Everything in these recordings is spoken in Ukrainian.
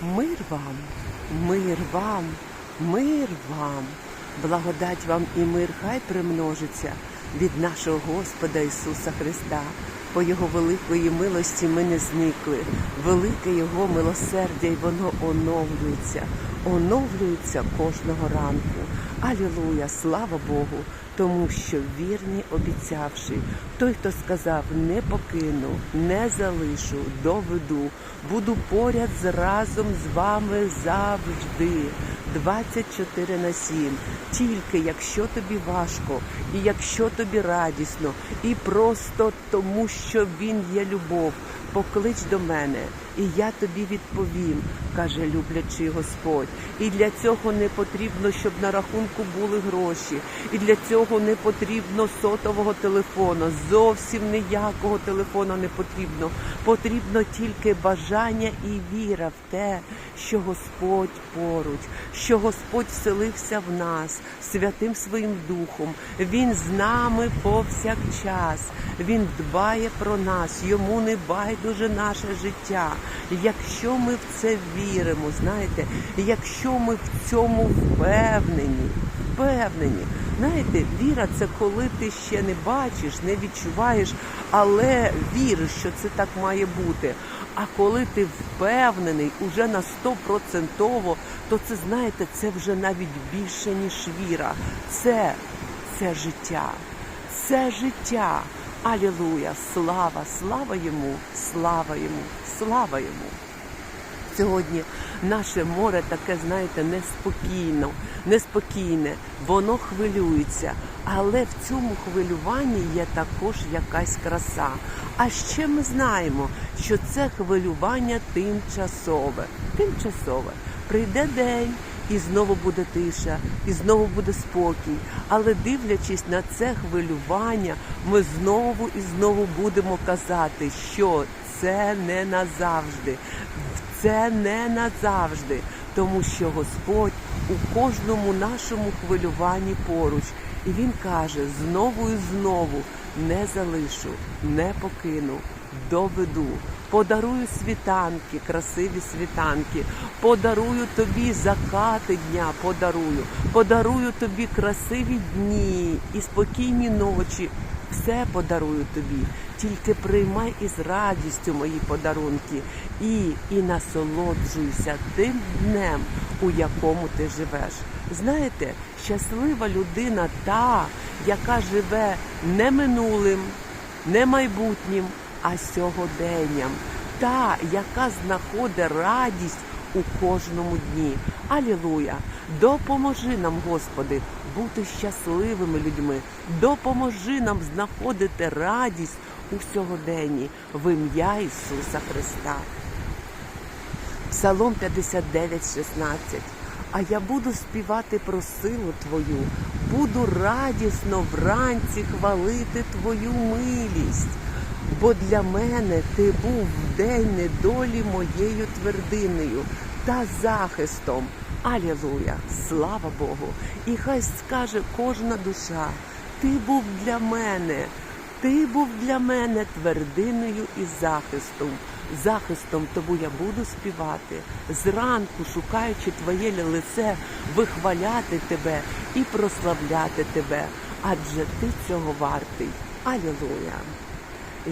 Мир вам, мир вам, мир вам, благодать вам і мир хай примножиться від нашого Господа Ісуса Христа. По Його великої милості ми не зникли. Велике Його милосердя, і воно оновлюється, оновлюється кожного ранку. Алілуя, слава Богу, тому що вірний обіцявши, той, хто сказав, не покину, не залишу, доведу, буду поряд разом з вами завжди. 24 на 7. Тільки якщо тобі важко, і якщо тобі радісно, і просто тому, що він є любов, поклич до мене, і я тобі відповім, каже люблячий Господь. І для цього не потрібно, щоб на рахунку були гроші. І для цього не потрібно сотового телефону. Зовсім ніякого телефону не потрібно. Потрібно тільки бажання і віра в те, що Господь поруч, що Господь вселився в нас святим своїм духом. Він з нами повсякчас. Він дбає про нас, йому не байдуже наше життя. Якщо ми в це віримо, знаєте, якщо ми в цьому впевнені, впевнені. Знаєте, віра це коли ти ще не бачиш, не відчуваєш, але віриш, що це так має бути. А коли ти впевнений уже на 100%, то це знаєте, це вже навіть більше ніж віра. Це, це життя, це життя. Алілуя! Слава, слава йому, слава йому, слава йому. Сьогодні наше море таке, знаєте, неспокійно, неспокійне, воно хвилюється, але в цьому хвилюванні є також якась краса. А ще ми знаємо, що це хвилювання тимчасове. Тимчасове. Прийде день. І знову буде тиша, і знову буде спокій. Але дивлячись на це хвилювання, ми знову і знову будемо казати, що це не назавжди, це не назавжди, тому що Господь у кожному нашому хвилюванні поруч. І Він каже знову і знову не залишу, не покину, доведу. Подарую світанки, красиві світанки, подарую тобі закати дня, подарую, подарую тобі красиві дні і спокійні ночі. Все подарую тобі, тільки приймай із радістю мої подарунки і, і насолоджуйся тим днем, у якому ти живеш. Знаєте, щаслива людина та, яка живе не минулим, не майбутнім, а сьогоденням, та, яка знаходить радість у кожному дні. Алілуя! Допоможи нам, Господи, бути щасливими людьми. Допоможи нам знаходити радість у сьогоденні в ім'я Ісуса Христа. Псалом 59, 16. А я буду співати про силу Твою, буду радісно вранці хвалити Твою милість. Бо для мене ти був в день недолі моєю твердиною та захистом. Алілуя! Слава Богу! І хай скаже кожна душа, ти був для мене, ти був для мене твердиною і захистом. Захистом тому я буду співати, зранку шукаючи твоє лице, вихваляти тебе і прославляти тебе, адже ти цього вартий. Алілуя!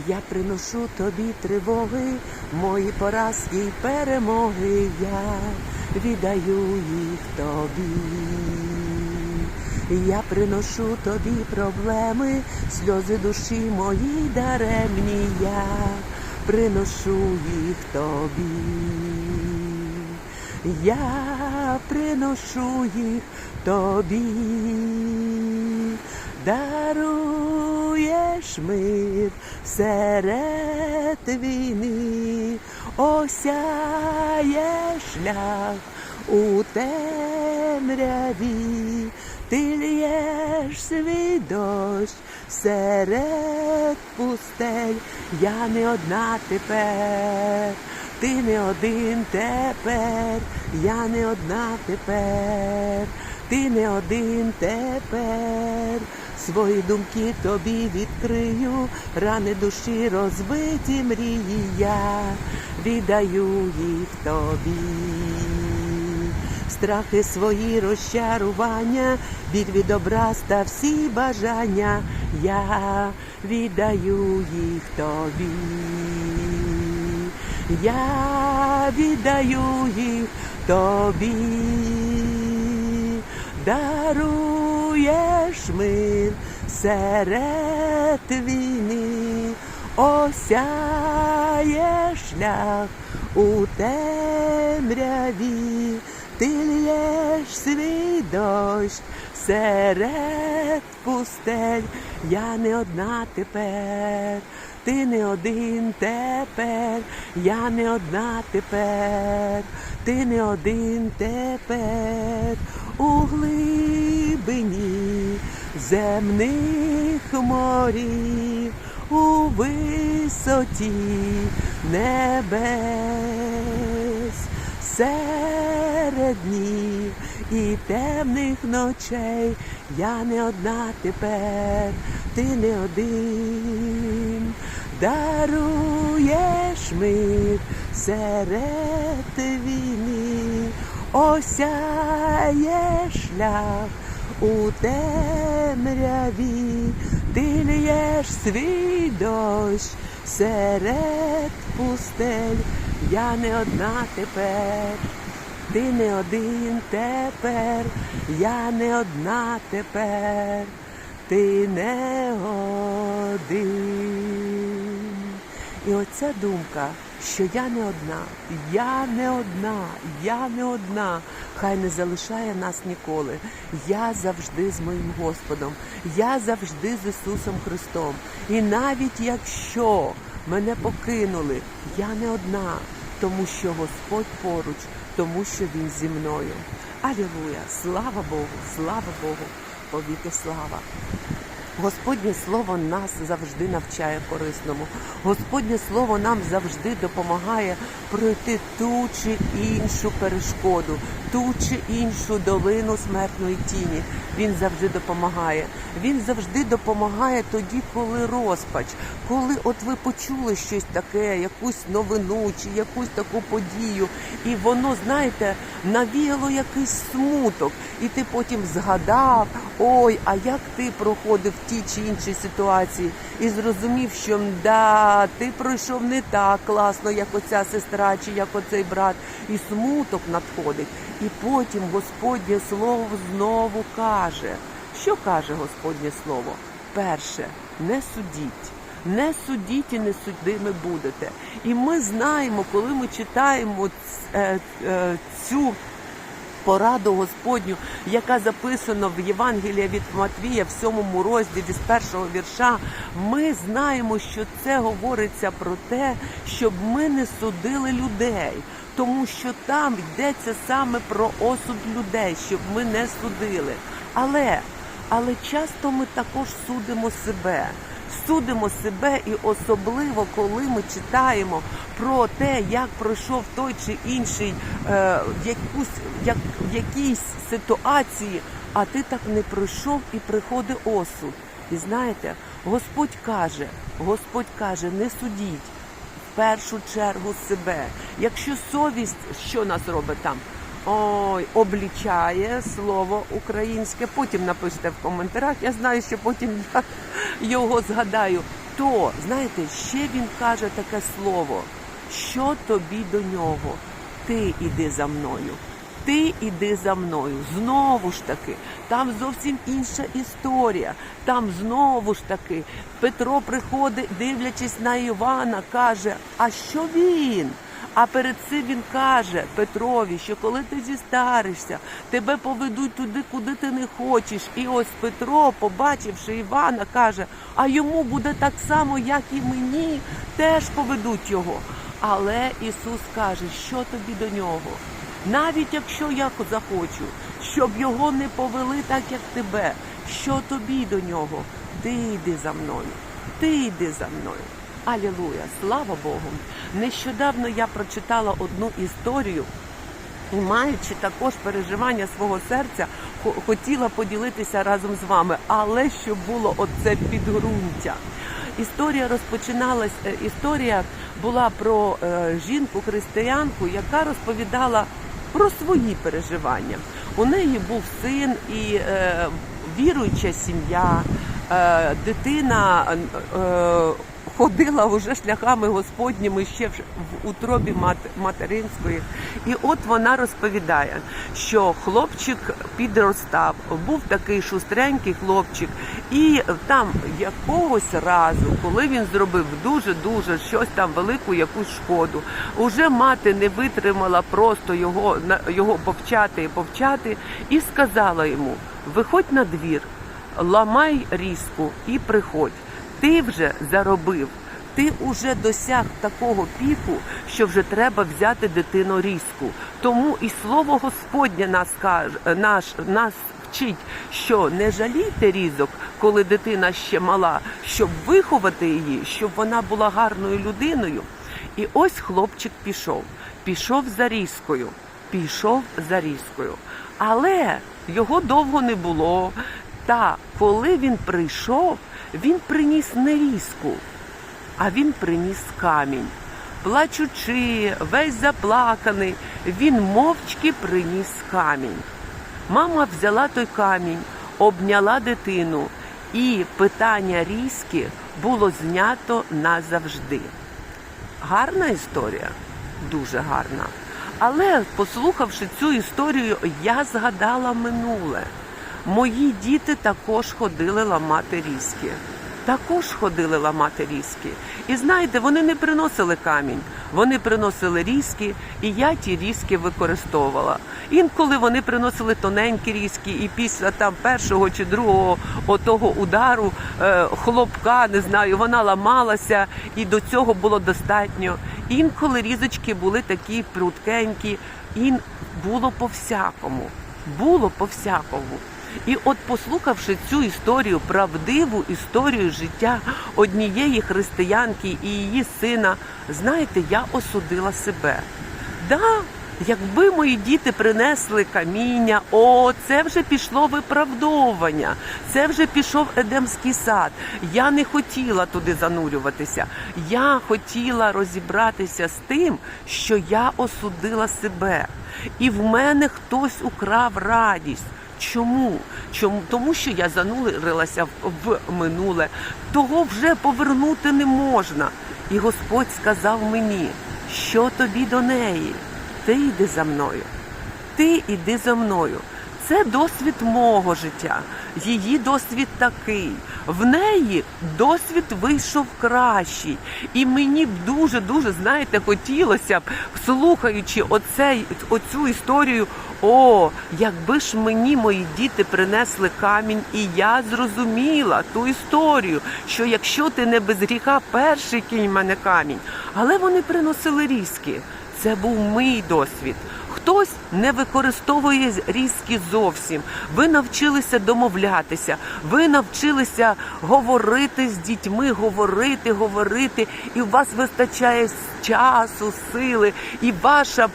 Я приношу тобі тривоги, мої поразки й перемоги, я віддаю їх тобі. Я приношу тобі проблеми, сльози душі мої даремні, я приношу їх тобі. Я приношу їх тобі, даруєш мир серед війни, осяє шлях у темряві, ти лєш свій дощ серед пустель, я не одна тепер. Ти не один тепер, я не одна тепер, ти не один тепер, свої думки тобі відкрию, рани душі розбиті мрії, я віддаю їх тобі. Страхи свої розчарування, від образ та всі бажання, я віддаю їх тобі. Я віддаю їх тобі, даруєш мир серед війни, осяє шлях у темряві, ти лєш свій дощ серед пустель, я не одна тепер. Ти не один тепер, я не одна тепер, ти не один тепер. У глибині земних морів, у висоті небес, серед днів і темних ночей, я не одна тепер, ти не один, даруєш мир серед війни, осяє шлях у темряві, ти лєш свій дощ серед пустель, я не одна тепер. Ти не один тепер, я не одна тепер, ти не один. І оця думка, що я не одна, я не одна, я не одна, хай не залишає нас ніколи. Я завжди з моїм Господом, я завжди з Ісусом Христом. І навіть якщо мене покинули, я не одна, тому що Господь поруч, тому що Він зі мною. Алілуя! Слава Богу! Слава Богу! Повіки слава! Господнє слово нас завжди навчає корисному. Господнє слово нам завжди допомагає пройти ту чи іншу перешкоду, ту чи іншу долину смертної тіні. Він завжди допомагає. Він завжди допомагає тоді, коли розпач, коли от ви почули щось таке, якусь новину чи якусь таку подію, і воно, знаєте, навіяло якийсь смуток, і ти потім згадав, ой, а як ти проходив тій чи іншій ситуації, і зрозумів, що да, ти пройшов не так класно, як оця сестра, чи як оцей брат, і смуток надходить. І потім Господнє слово знову каже. Що каже Господнє слово? Перше, не судіть. Не судіть і не судими будете. І ми знаємо, коли ми читаємо е, е, цю пораду Господню, яка записана в Євангелії від Матвія в сьомому розділі з першого вірша, ми знаємо, що це говориться про те, щоб ми не судили людей, тому що там йдеться саме про осуд людей, щоб ми не судили. Але, але часто ми також судимо себе судимо себе, і особливо, коли ми читаємо про те, як пройшов той чи інший е, якусь як якійсь ситуації, а ти так не пройшов і приходить осуд. І знаєте, Господь каже, Господь каже, не судіть в першу чергу себе. Якщо совість, що нас робить там? Ой, облічає слово українське. Потім напишете в коментарях. Я знаю, що потім я його згадаю. То знаєте, ще він каже таке слово. Що тобі до нього? Ти іди за мною. Ти іди за мною. Знову ж таки, там зовсім інша історія. Там знову ж таки Петро приходить, дивлячись на Івана, каже: А що він? А перед цим він каже Петрові, що коли ти зістаришся, тебе поведуть туди, куди ти не хочеш. І ось Петро, побачивши Івана, каже: а йому буде так само, як і мені, теж поведуть його. Але Ісус каже, що тобі до нього? Навіть якщо я захочу, щоб його не повели так, як тебе, що тобі до нього? Ти йди за мною, ти йди за мною. Алілуя, слава Богу. Нещодавно я прочитала одну історію. І маючи також переживання свого серця, хотіла поділитися разом з вами, але щоб було оце підґрунтя. Історія розпочиналась. е, Історія була про е, жінку-християнку, яка розповідала про свої переживання. У неї був син і е, віруюча сім'я, дитина ходила вже шляхами Господніми ще в утробі мат- материнської. І от вона розповідає, що хлопчик підростав, був такий шустренький хлопчик, і там якогось разу, коли він зробив дуже-дуже щось там велику якусь шкоду, уже мати не витримала просто його його повчати і повчати, і сказала йому: виходь на двір, ламай різку і приходь. Ти вже заробив. Ти вже досяг такого піку, що вже треба взяти дитину різку. Тому і слово Господнє нас каже, наш нас вчить, що не жалійте різок, коли дитина ще мала, щоб виховати її, щоб вона була гарною людиною. І ось хлопчик пішов, пішов за різкою, пішов за різкою. Але його довго не було. Та коли він прийшов, він приніс не різку, а він приніс камінь. Плачучи, весь заплаканий, він мовчки приніс камінь. Мама взяла той камінь, обняла дитину, і питання різки було знято назавжди. Гарна історія, дуже гарна. Але послухавши цю історію, я згадала минуле. Мої діти також ходили ламати різки. Також ходили ламати різки. І знаєте, вони не приносили камінь, вони приносили різки, і я ті різки використовувала. Інколи вони приносили тоненькі різки, і після там першого чи другого отого удару е, хлопка, не знаю, вона ламалася, і до цього було достатньо. Інколи різочки були такі пруткенькі, і було по-всякому. Було по-всякому. І от послухавши цю історію, правдиву історію життя однієї християнки і її сина, знаєте, я осудила себе. Да, якби мої діти принесли каміння, о, це вже пішло виправдовування, це вже пішов Едемський сад. Я не хотіла туди занурюватися. Я хотіла розібратися з тим, що я осудила себе. І в мене хтось украв радість. Чому? Чому? Тому що я занурилася в, минуле. Того вже повернути не можна. І Господь сказав мені, що тобі до неї? Ти йди за мною. Ти йди за мною. Це досвід мого життя. Її досвід такий. В неї досвід вийшов кращий. І мені б дуже, дуже, знаєте, хотілося б, слухаючи оцей, оцю історію, о, якби ж мені мої діти принесли камінь, і я зрозуміла ту історію, що якщо ти не без гріха, перший кінь в мене камінь. Але вони приносили різки. Це був мій досвід. Хтось не використовує різки зовсім. Ви навчилися домовлятися, ви навчилися говорити з дітьми, говорити, говорити, і у вас вистачає часу, сили, і ваша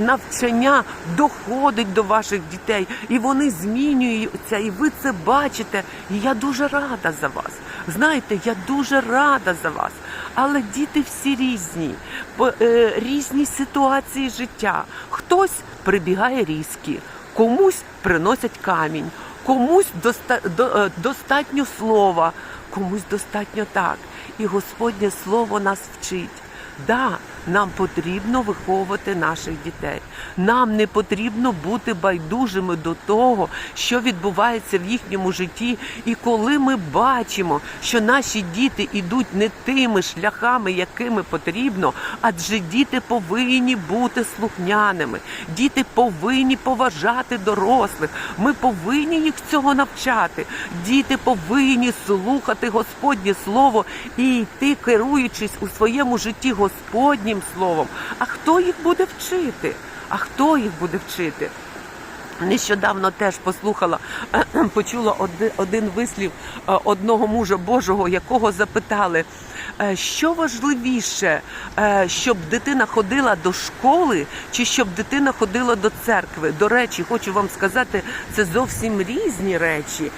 навчання доходить до ваших дітей, і вони змінюються, і ви це бачите. І я дуже рада за вас. Знаєте, я дуже рада за вас. Але діти всі різні, по- е, різні ситуації життя. Хтось прибігає різки, комусь приносять камінь, комусь е, достатньо слова, комусь достатньо так. І Господнє Слово нас вчить. Да, нам потрібно виховувати наших дітей. Нам не потрібно бути байдужими до того, що відбувається в їхньому житті. І коли ми бачимо, що наші діти йдуть не тими шляхами, якими потрібно, адже діти повинні бути слухняними, діти повинні поважати дорослих. Ми повинні їх цього навчати. Діти повинні слухати Господнє Слово і йти, керуючись у своєму житті Господнім Словом. А хто їх буде вчити? А хто їх буде вчити? Нещодавно теж послухала, почула один вислів е, одного мужа Божого, якого запитали, Е, Що важливіше, е, щоб дитина ходила до школи, чи щоб дитина ходила до церкви? До речі, хочу вам сказати, це зовсім різні речі.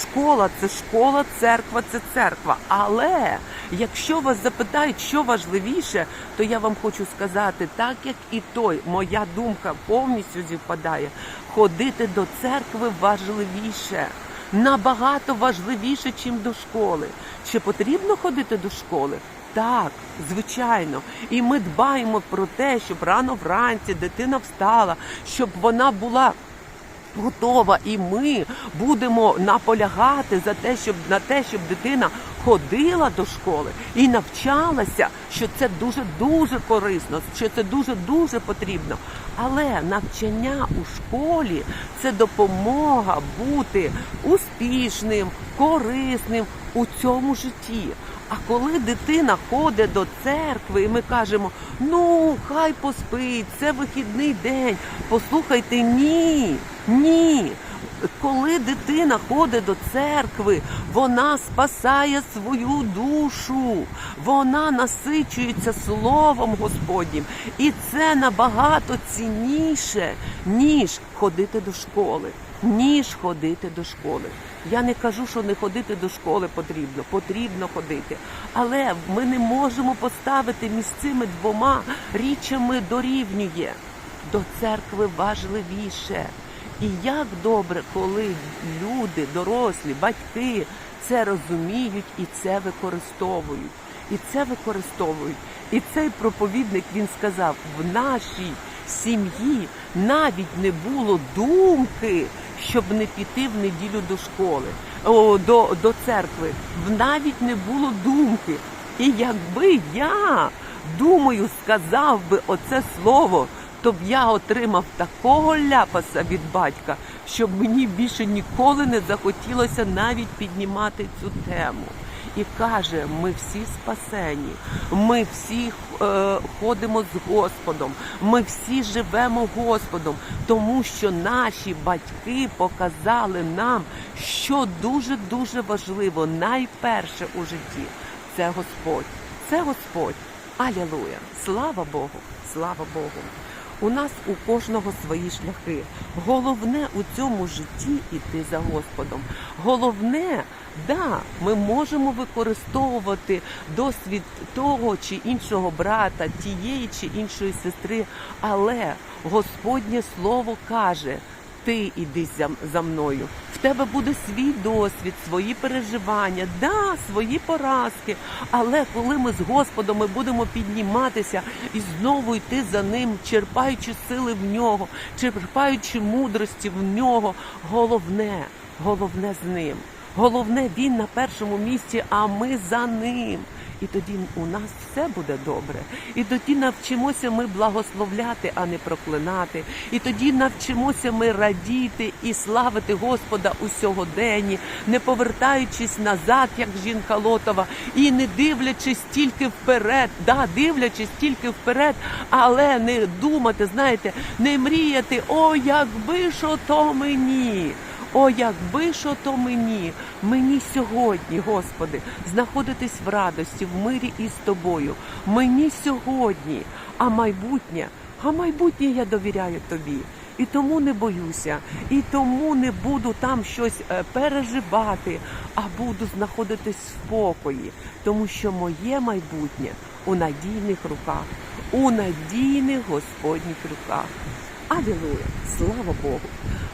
Школа це школа, церква це церква. Але якщо вас запитають, що важливіше, то я вам хочу сказати, так як і той, моя думка повністю зівпадає. Ходити до церкви важливіше набагато важливіше, ніж до школи. Чи потрібно ходити до школи? Так, звичайно. І ми дбаємо про те, щоб рано вранці дитина встала, щоб вона була. Готова, і ми будемо наполягати за те, щоб на те, щоб дитина ходила до школи і навчалася, що це дуже дуже корисно, що це дуже дуже потрібно. Але навчання у школі це допомога бути успішним, корисним у цьому житті. А коли дитина ходить до церкви, і ми кажемо, ну хай поспить, це вихідний день. Послухайте, ні, ні. Коли дитина ходить до церкви, вона спасає свою душу, вона насичується Словом Господнім. І це набагато цінніше, ніж ходити до школи. Ніж ходити до школи. Я не кажу, що не ходити до школи потрібно, потрібно ходити. Але ми не можемо поставити між цими двома річами дорівнює. До церкви важливіше. І як добре, коли люди, дорослі, батьки це розуміють і це використовують. І це використовують. І цей проповідник він сказав: в нашій сім'ї навіть не було думки, щоб не піти в неділю до школи, о, до, до церкви. В навіть не було думки. І якби я думаю, сказав би оце слово, то б я отримав такого ляпаса від батька, щоб мені більше ніколи не захотілося навіть піднімати цю тему. І каже, ми всі спасені, ми всі е, ходимо з Господом, ми всі живемо Господом, тому що наші батьки показали нам, що дуже дуже важливо, найперше у житті це Господь. Це Господь. Алілуя! Слава Богу! Слава Богу! У нас у кожного свої шляхи. Головне у цьому житті іти за Господом. Головне, да, ми можемо використовувати досвід того чи іншого брата, тієї чи іншої сестри, але Господнє Слово каже. Ти іди за, мною. В тебе буде свій досвід, свої переживання, да, свої поразки. Але коли ми з Господом ми будемо підніматися і знову йти за ним, черпаючи сили в нього, черпаючи мудрості в нього, головне, головне з ним. Головне, він на першому місці, а ми за ним. І тоді у нас все буде добре. І тоді навчимося ми благословляти, а не проклинати. І тоді навчимося ми радіти і славити Господа у сьогоденні, не повертаючись назад, як жінка Лотова, і не дивлячись тільки вперед, да, дивлячись тільки вперед, але не думати, знаєте, не мріяти, о, якби що то мені. О, якби що то мені, мені сьогодні, Господи, знаходитись в радості, в мирі із тобою. Мені сьогодні, а майбутнє, а майбутнє я довіряю тобі. І тому не боюся, і тому не буду там щось е, переживати, а буду знаходитись в спокої, тому що моє майбутнє у надійних руках, у надійних Господніх руках. Алілуя! Слава Богу!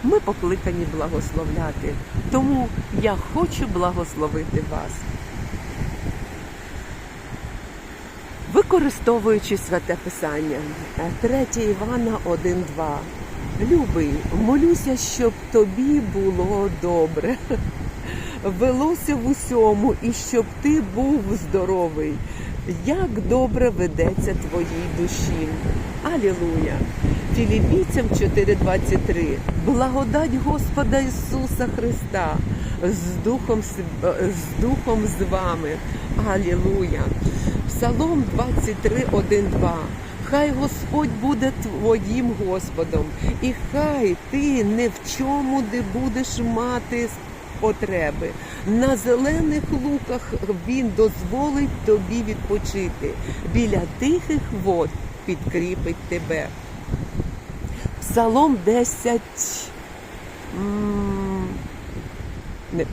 Ми покликані благословляти, тому я хочу благословити вас. Використовуючи святе Писання, 3 Івана 1.2. Любий, молюся, щоб тобі було добре, велося в усьому, і щоб ти був здоровий. Як добре ведеться твоїй душі. Алілуя! Філіппійцям 4.23. Благодать Господа Ісуса Христа з Духом, з- е, з Духом з вами. Алілуя! Псалом 23.1.2. Хай Господь буде твоїм Господом, і хай ти не в чому не будеш мати потреби. На зелених луках він дозволить тобі відпочити. Біля тихих вод підкріпить тебе. Псалом 10. м, Не,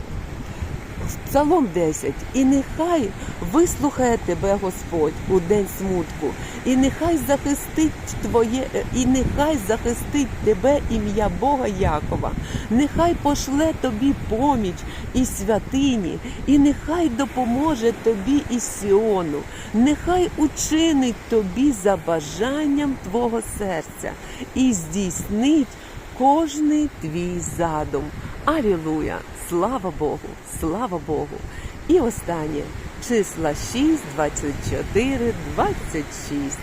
Псалом 10. І нехай вислухає тебе Господь у день смутку, і нехай захистить твоє, е, і нехай захистить тебе ім'я Бога Якова, нехай пошле тобі поміч із святині, і нехай допоможе тобі із Сіону, нехай учинить тобі за бажанням твого серця і здійснить кожний твій задум. Алілуя! Слава Богу! Слава Богу! І останнє числа 6, 24, 26.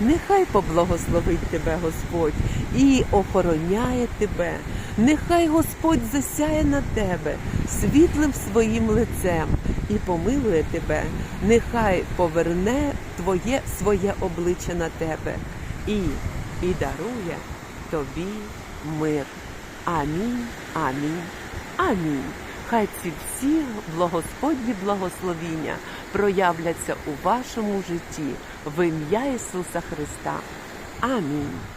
Нехай поблагословить тебе Господь і охороняє тебе. Нехай Господь засяє на тебе світлим своїм лицем і помилує тебе. Нехай поверне твоє своє обличчя на тебе і, і дарує тобі мир. Амінь, амінь, амінь. Хай ці всі благосподні благословіння проявляться у вашому житті в ім'я Ісуса Христа. Амінь.